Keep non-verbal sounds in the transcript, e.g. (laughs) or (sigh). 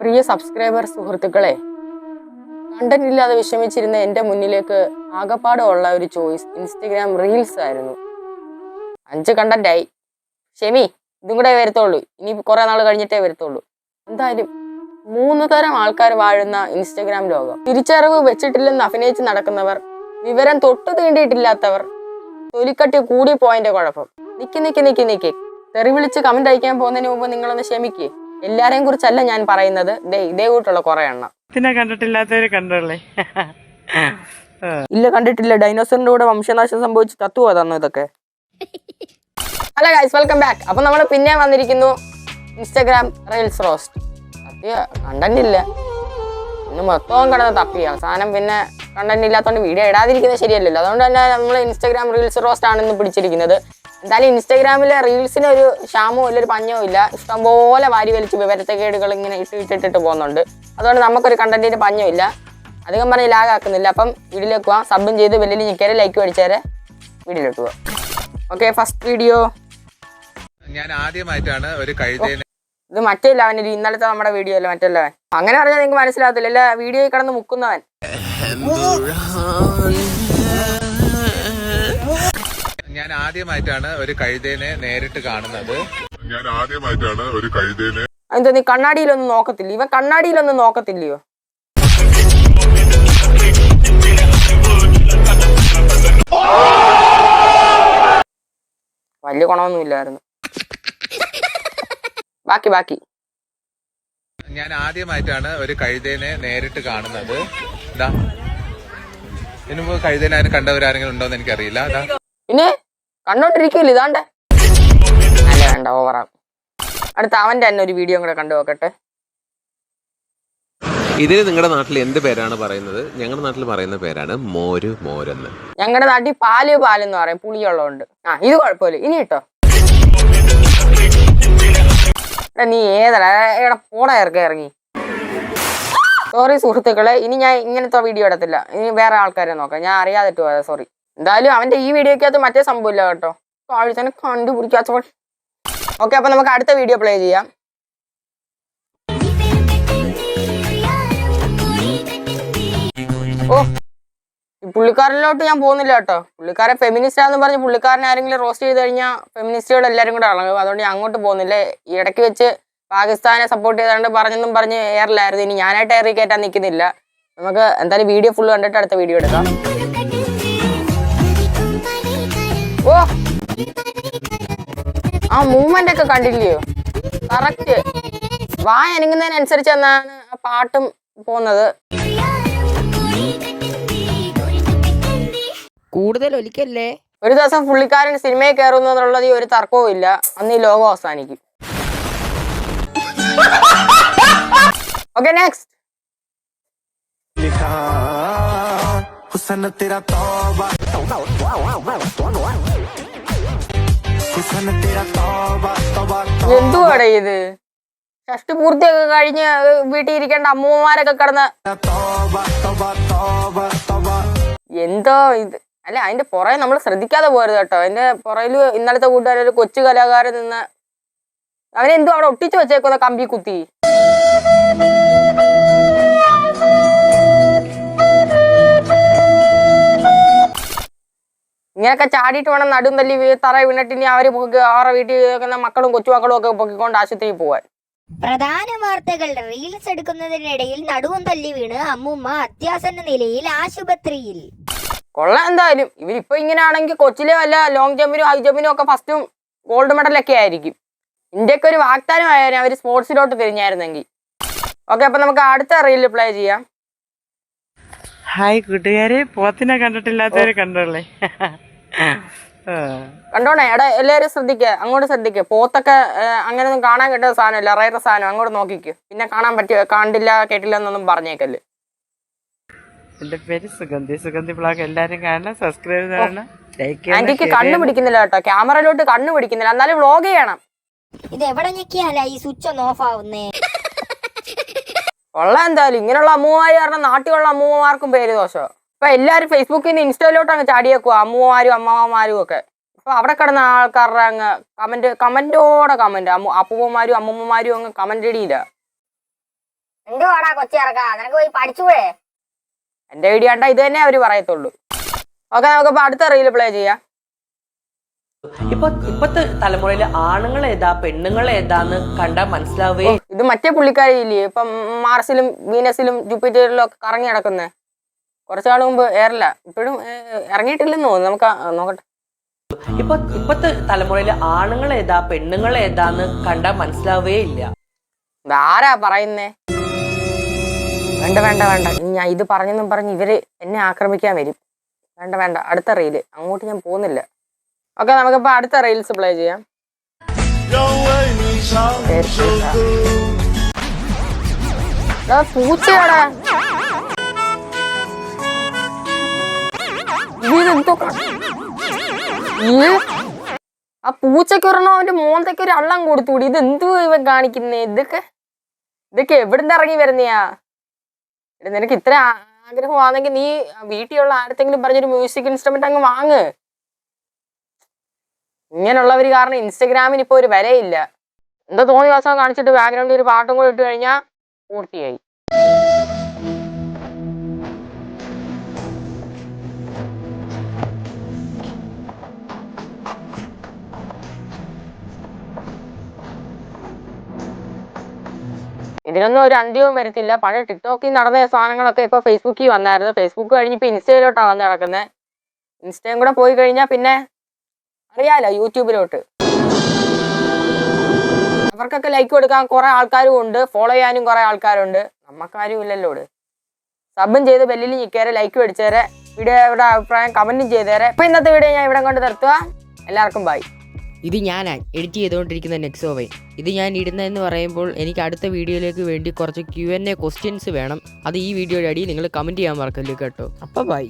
പ്രിയ subscriber സുഹൃത്തുക്കളെ content ഇല്ലാതെ വിഷമിച്ചിരുന്ന എന്റെ മുന്നിലേക്ക് ആകപ്പാടുള്ള ഒരു ചോയ്സ് ഇൻസ്റ്റഗ്രാം റീൽസ് ആയിരുന്നു. അഞ്ച് കണ്ടന്റ് ആയി ഷെമി ഇതും കൂടെ വരത്തുള്ളൂ. ഇനി കുറെ നാൾ കഴിഞ്ഞിട്ടേ വരത്തുള്ളൂ. എന്തായാലും മൂന്ന് തരം ആൾക്കാർ വാഴുന്ന ഇൻസ്റ്റഗ്രാം ലോകം. തിരിച്ചറിവ് വെച്ചിട്ടില്ലെന്ന് അഭിനയിച്ച് നടക്കുന്നവർ വിവരം തൊട്ടു തീണ്ടിയിട്ടില്ലാത്തവർ തൊലിക്കട്ടി കൂടി പോയതിന്റെ കുഴപ്പം. നിക്കി നിക്കി നിക്കി നിക്കി. തെറി വിളിച്ച് കമന്റ് അയക്കാൻ പോകുന്നതിന് മുമ്പ് നിങ്ങളൊന്ന് ക്ഷമിക്കേ. എല്ലാരെയും കുറിച്ചല്ല ഞാൻ പറയുന്നത്. ദേ ഇതേ കൂട്ടുള്ള കുറെ എണ്ണം. പിന്നെ കണ്ടിട്ടില്ലാത്തവര് കണ്ടല്ലേ ഇല്ല കണ്ടിട്ടില്ല. ഡൈനോസറിന്റെ കൂടെ വംശനാശം സംഭവിച്ച് തത്തുവാ തന്നു ഇതൊക്കെ? (laughs) ഹലോ ഗൈസ് വെൽക്കം ബാക്ക് അപ്പൊ നമ്മൾ പിന്നെ വന്നിരിക്കുന്നു ഇൻസ്റ്റാഗ്രാം റീൽസ് റോസ്റ്റ് സത്യ കണ്ടന്റ് ഇല്ല. ഇന്ന് മൊത്തവും കിടന്ന് തപ്പി. അവസാനം പിന്നെ കണ്ടന്റ് ഇല്ലാത്തതുകൊണ്ട് വീഡിയോ ഇടാതിരിക്കുന്നത് ശരിയല്ലല്ലോ. അതുകൊണ്ട് തന്നെ നമ്മൾ ഇൻസ്റ്റാഗ്രാം റീൽസ് റോസ്റ്റ് ആണ് ഇന്ന് പിടിച്ചിരിക്കുന്നത്. എന്തായാലും ഇൻസ്റ്റാഗ്രാമിലെ റീൽസിന് ഒരു ക്ഷാമവും ഇല്ല ഒരു പഞ്ഞവും ഇല്ല. ഇഷ്ടംപോലെ വാരി വലിച്ച് വിവരത്തേക്കേടുകൾ ഇങ്ങനെ ഇട്ട് ഇട്ടിട്ടിട്ട് പോകുന്നുണ്ട്. അതുകൊണ്ട് നമുക്കൊരു കണ്ടന്റിന് പഞ്ഞമില്ല അധികം പറഞ്ഞ് ലാഗ് ആക്കുന്നില്ല. അപ്പം വീഡിയോയിലേക്ക് പോവാം സബും ചെയ്ത് വലിയ ഞെക്കരെ ലൈക്ക് അടിച്ചേരെ വീഡിയോയിലോട്ട് പോവാം ഓക്കെ ഫസ്റ്റ് വീഡിയോ ഞാൻ ആദ്യമായിട്ടാണ് ഒരു കഴുതേനെ ഇത് മറ്റേ ഇന്നലത്തെ നമ്മുടെ വീഡിയോ അല്ല മറ്റേ ലെവൻ അങ്ങനെ പറഞ്ഞാൽ നിങ്ങൾക്ക് മനസ്സിലാകത്തില്ല. അല്ല വീഡിയോയിൽ കിടന്ന് മുക്കുന്നവൻ. ഞാൻ ആദ്യമായിട്ടാണ് ഒരു കഴുതേനെ നേരിട്ട് കാണുന്നത്. ഞാൻ ആദ്യമായിട്ടാണ് ഒരു കഴുതേനെ എന്താ നീ കണ്ണാടിയിലൊന്നും നോക്കത്തില്ല? ഇവൻ കണ്ണാടിയിലൊന്നും നോക്കത്തില്ലയോ? വലിയ ഗുണമൊന്നുമില്ലായിരുന്നു. ബാക്കി ബാക്കി. ഞാൻ ആദ്യമായിട്ടാണ് ഒരു കഴുതേനെ നേരിട്ട് കാണുന്നത്. ഇതാ ഇതിനു മുമ്പ് കഴുതേനെ ആരും കണ്ടവരാരെങ്കിലും ഉണ്ടോ എന്ന് എനിക്കറിയില്ല. അതാ പിന്നെ? കണ്ടോണ്ടിരിക്കില്ല ഇതാണ്ട്? അല്ല വേണ്ട ഓവറാ അടുത്ത അവന്റെ തന്നെ ഒരു വീഡിയോ കൂടെ കണ്ടു നോക്കട്ടെ. ഇതിന് നിങ്ങളുടെ നാട്ടിൽ എന്ത് പേരാണ് പറയുന്നത്? ഞങ്ങളുടെ നാട്ടിൽ പറയുന്ന പേരാണ് മോര് മോരെന്ന്. ഞങ്ങളുടെ നാട്ടിൽ പാൽ പാലെന്ന് പറയും. പുളിയുള്ളതുകൊണ്ട്. ആ ഇത് കുഴപ്പമില്ല. ഇനി കേട്ടോ നീ ഏതടാ എടാ പോടാ ഇറക്കി ഇറങ്ങി. സോറി സുഹൃത്തുക്കളെ ഇനി ഞാൻ ഇങ്ങനത്തെ വീഡിയോ എടുത്തില്ല ഇനി വേറെ ആൾക്കാരെ നോക്കാം. ഞാൻ അറിയാതെ സോറി എന്തായാലും അവന്റെ ഈ വീഡിയോക്കകത്ത് മറ്റേ സംഭവമില്ല കേട്ടോ. ആഴ്ചനെ കണ്ടുപിടിക്കാത്ത ഓക്കെ അപ്പൊ നമുക്ക് അടുത്ത വീഡിയോ പ്ലേ ചെയ്യാം. ഓ പുള്ളിക്കാരനിലോട്ട് ഞാൻ പോകുന്നില്ല കേട്ടോ. പുള്ളിക്കാരെ ഫെമിനിസ്റ്റ് ആണെന്ന് പറഞ്ഞ് പുള്ളിക്കാരനെ ആരെങ്കിലും റോസ്റ്റ് ചെയ്ത് കഴിഞ്ഞാൽ ഫെമിനിസ്റ്റുകൾ എല്ലാവരും കൂടെ ഇറങ്ങും. അതുകൊണ്ട് ഞാൻ അങ്ങോട്ട് പോകുന്നില്ല. ഇടയ്ക്ക് വെച്ച് പാകിസ്ഥാനെ സപ്പോർട്ട് ചെയ്താണ്ട് പറഞ്ഞെന്നും പറഞ്ഞ് എയറിലായിരുന്നു ഇനി ഞാനായിട്ട് ഏറി കയറ്റാൻ നിൽക്കുന്നില്ല നമുക്ക് എന്തായാലും വീഡിയോ ഫുള്ള് കണ്ടിട്ട് അടുത്ത വീഡിയോ എടുക്കാം. ഓ ആ മൂവ്മെന്റ് ഒക്കെ കണ്ടില്ലയോ കറക്റ്റ് വായ അനങ്ങുന്നതിനനുസരിച്ച് എന്നാണ് ആ പാട്ടും പോകുന്നത് കൂടുതൽ ഒലിക്കല്ലേ ഒരു ദിവസം പുള്ളിക്കാരൻ സിനിമയിൽ കയറുന്നു എന്നുള്ളത് ഈ ഒരു തർക്കവും ഇല്ല അന്ന് ഈ ലോകം അവസാനിക്കും ഓക്കെ നെക്സ്റ്റ് हुसन तेरा तौबा എന്തുവാടേ ഇത്? ഷഷ്ടി പൂർത്തിയൊക്കെ കഴിഞ്ഞ് വീട്ടിൽ ഇരിക്കേണ്ട അമ്മൂമ്മമാരൊക്കെ കിടന്ന്. എന്തോ ഇത്? അല്ല അതിന്റെ പുറകെ നമ്മൾ ശ്രദ്ധിക്കാതെ പോരുത് കേട്ടോ. അതിന്റെ പുറയിൽ ഇന്നലത്തെ കൂട്ടുകാരൊരു കൊച്ചു കലാകാരൻ നിന്ന് അവനെന്തോ അവിടെ ഒട്ടിച്ചു വെച്ചേക്കുന്ന കമ്പി കുത്തി. ഇങ്ങനെയൊക്കെ ചാടിയിട്ട് വേണം നടും തല്ലി തറ വീണിട്ട് ഇനി അവർ പൊക്കി അവരുടെ വീട്ടിൽ നിൽക്കുന്ന മക്കളും കൊച്ചുമക്കളും ഒക്കെ പൊക്കിക്കൊണ്ട് ആശുപത്രിയിൽ പോവാൻ. പ്രധാന വാർത്തകൾ റീൽസ് എടുക്കുന്നതിനിടയിൽ നടുവും തല്ലി വീണ് അമ്മൂമ്മ അത്യാസന്ന നിലയിൽ ആശുപത്രിയിൽ. കൊള്ളാം എന്തായാലും. ഇവരിപ്പോ ഇങ്ങനെ ആണെങ്കിൽ കൊച്ചിലെ വല്ല ലോങ് ജമ്പിനും ഹൈ ജമ്പിനും ഒക്കെ ഫസ്റ്റും ഗോൾഡ് മെഡലൊക്കെ ആയിരിക്കും. ഇന്ത്യയ്ക്ക് ഒരു വാഗ്ദാനമായാലും അവർ സ്പോർട്സിലോട്ട് തിരിഞ്ഞായിരുന്നെങ്കിൽ. ഓക്കെ അപ്പൊ നമുക്ക് അടുത്ത റീൽ പ്ലേ ചെയ്യാം. ഹായ് കൂട്ടുകാരെ പോത്തിനെ കണ്ടിട്ടില്ലാത്തവരെ കണ്ടോളേ. കണ്ടോണേ? എടാ എല്ലാരും ശ്രദ്ധിക്ക. അങ്ങോട്ട് ശ്രദ്ധിക്ക. പോത്തൊക്കെ അങ്ങനെ ഒന്നും കാണാൻ കിട്ടുന്ന സാധനമല്ല. റയറ സാധനം. അങ്ങോട്ട് നോക്കിക്ക്. പിന്നെ കാണാൻ പറ്റിയ കണ്ടില്ല കേട്ടില്ല എന്നൊന്നും പറഞ്ഞേക്കല്ലേ. എന്റെ പേര് സുഗന്ധി. സുഗന്ധി ബ്ലോഗ് എല്ലാരും കാണണം സബ്സ്ക്രൈബ് ചെയ്യണം ലൈക്ക് ആന്റിക്ക് കണ്ണ് പിടിക്കുന്നില്ല കേട്ടോ. ക്യാമറയിലോട്ട് കണ്ണു പിടിക്കുന്നില്ല. എന്നാലും വ്ളോഗ് ചെയ്യണം. ഇത് എവിടെ ഞെക്കിയാലാ ഈ സ്വിച്ച് ഒന്ന് ഓഫ് ആവുന്നേ? കൊള്ളാം എന്തായാലും. ഇങ്ങനെയുള്ള അമ്മൂമാര് കാരണം നാട്ടിലുള്ള അമ്മൂമ്മമാർക്കും പേര് ദോഷം. ഇപ്പൊ എല്ലാരും ഫേസ്ബുക്കിൽ നിന്ന് ഇൻസ്റ്റയിലോട്ട് അങ്ങ് ചാടിയേക്കുക അമ്മമാരും അമ്മമാരും ഒക്കെ. ഇപ്പൊ അവിടെ കിടന്ന ആൾക്കാരുടെ അങ്ങ് കമന്റ് കമന്റോടെ കമന്റ് അമ്മ അപ്പൂപ്പന്മാരും അമ്മൂമ്മമാരും അങ്ങ് കമന്റ് ഇടിയില്ല എന്തുവാടാ നിനക്ക് പോയി പഠിച്ചുകൂടെ എന്റെ വീഡിയോ കണ്ടാ ഇത് തന്നെ അവർ പറയത്തുള്ളൂ. ഓക്കെ നമുക്കിപ്പോ അടുത്ത റീൽ പ്ലേ ചെയ്യാം. ഇപ്പൊ ഇപ്പത്തെ തലമുറയിൽ ആണുങ്ങൾ ഏതാ പെണ്ണുങ്ങൾ ഏതാന്ന് കണ്ടാൽ മനസ്സിലാവേ. ഇത് മറ്റേ പുള്ളിക്കാരില്ലേ ഇപ്പൊ ഇപ്പം മാർസിലും വീനസിലും ജൂപ്പിറ്ററിലും ഒക്കെ കറങ്ങി നടക്കുന്നേ. കുറച്ചു നാൾ മുമ്പ് ഏറില്ല. ഇപ്പോഴും ഇറങ്ങിയിട്ടില്ലെന്ന് തോന്നുന്നു. നമുക്ക് നോക്കട്ടെ. ഇപ്പൊ ഇപ്പത്തെ തലമുറയിൽ ആണുങ്ങൾ ഏതാ പെണ്ണുങ്ങൾ ഏതാന്ന് കണ്ടാൽ മനസ്സിലാവേ ഇല്ല. ആരാ പറയുന്നേ? വേണ്ട വേണ്ട വേണ്ട. ഞാൻ ഇത് പറഞ്ഞെന്നും പറഞ്ഞ് ഇവർ എന്നെ ആക്രമിക്കാൻ വരും. വേണ്ട വേണ്ട. അടുത്ത റീൽ. അങ്ങോട്ട് ഞാൻ പോകുന്നില്ല. ഓക്കെ നമുക്കിപ്പോ അടുത്ത റീൽസ് പ്ലേ ചെയ്യാം. പൂച്ചയാടാ. ആ പൂച്ചക്കൊരെണ്ണം അവന്റെ മോന്തയ്ക്ക് ഒരു അള്ളം കൊടുത്തുകൂടി. ഇത് എന്തു ഇവൻ കാണിക്കുന്നേ? ഇതൊക്കെ ഇതൊക്കെ എവിടുന്ന് ഇറങ്ങി വരുന്നയാ? നിനക്ക് ഇത്ര ആഗ്രഹമാണെങ്കിൽ നീ വീട്ടിലുള്ള ആരത്തെങ്കിലും പറഞ്ഞൊരു മ്യൂസിക് ഇൻസ്ട്രുമെന്റ് അങ്ങ് വാങ്ങ്. ഇങ്ങനെയുള്ളവർ കാരണം ഇൻസ്റ്റഗ്രാമിന് ഇപ്പൊ ഒരു വിലയില്ല. എന്താ തോന്നി ദിവസം കാണിച്ചിട്ട് ബാക്ക്ഗ്രൗണ്ടിൽ ഒരു പാട്ടും കൂടെ ഇട്ട് കഴിഞ്ഞാൽ പൂർത്തിയായി. ഇതിനൊന്നും ഒരു അന്ത്യവും വരത്തില്ല. പഴയ ടിക്ടോക്കിൽ നടന്ന സാധനങ്ങളൊക്കെ ഇപ്പൊ ഫേസ്ബുക്കിൽ വന്നായിരുന്നു. ഫേസ്ബുക്ക് കഴിഞ്ഞ് ഇപ്പൊ ഇൻസ്റ്റയിലോട്ടാണ് വന്ന് നടക്കുന്നത്. ഇൻസ്റ്റയും കൂടെ പോയി കഴിഞ്ഞാൽ പിന്നെ അറിയാലോ യൂട്യൂബിലോട്ട്. അവർക്കൊക്കെ ലൈക്ക് കൊടുക്കാൻ കുറെ ആൾക്കാരും ഉണ്ട്. ഫോളോ ചെയ്യാനും കുറെ ആൾക്കാരുണ്ട്. നമ്മക്കാരും ഇല്ലല്ലോ സബും ചെയ്ത് ബെല്ലിൽ ഞെക്കേരെ ലൈക്ക് മേടിച്ചേരെ വീഡിയോയുടെ അഭിപ്രായം കമന്റും ചെയ്തേരെ. ഇപ്പൊ ഇന്നത്തെ വീഡിയോ ഞാൻ ഇവിടെ കൊണ്ട് നിർത്തുക എല്ലാവർക്കും ബൈ ഇത് ഞാൻ എഡിറ്റ് ചെയ്തുകൊണ്ടിരിക്കുന്ന നെക്സോ വൈ ഇത് ഞാൻ ഇടുന്നതെന്ന് പറയുമ്പോൾ എനിക്ക് അടുത്ത വീഡിയോയിലേക്ക് വേണ്ടി കുറച്ച് ക്യു എൻ എ ക്വസ്റ്റ്യൻസ് വേണം. അത് ഈ വീഡിയോയുടെ അടിയിൽ നിങ്ങൾ കമന്റ് ചെയ്യാൻ മറക്കല്ലേ കേട്ടോ. അപ്പോൾ ബൈ